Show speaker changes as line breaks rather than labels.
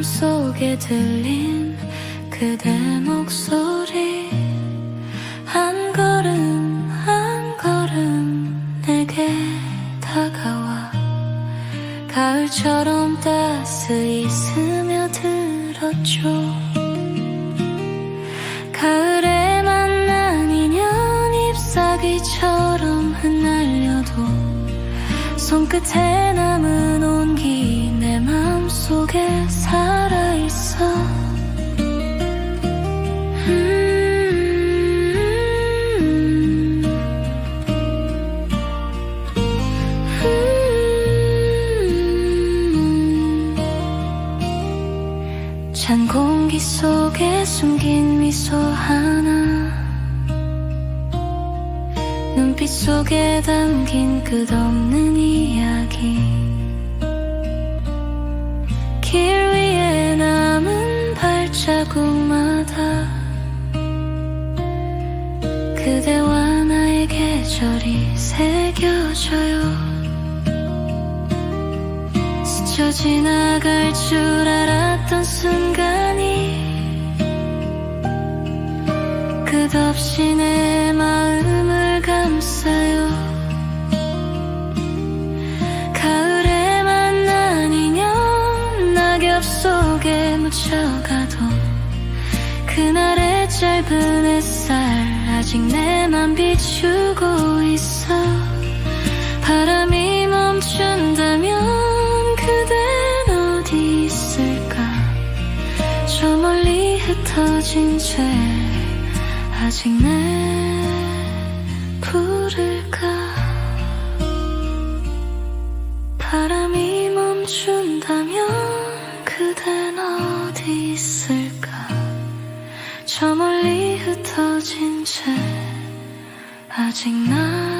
바람 속에 들린 그대 목소리. 한 걸음 한 걸음 내게 다가와. 가을처럼 따스히 스며들었죠. 가을에 만난 인연 잎사귀처럼 흩날려도 손끝에 남은 속에 살아있어. 음. 공기 속에 숨긴 미소 하나. 눈빛 속에 담긴 끝없는 이야기 자국마다 그대와 나의 계절이 새겨져요. 스쳐 지나갈 줄 알았던 순간이 끝없이 내 마음 속에 묻혀가도 그날의 짧은 햇살 아직 내 맘 비추고 있어. 바람이 멈춘다면 그댄 어디 있을까? 저 멀리 흩어진 채 아직 내 부를까? 바람이 멈춘다면 있을까? 저 멀리 흩어진 채 아직 나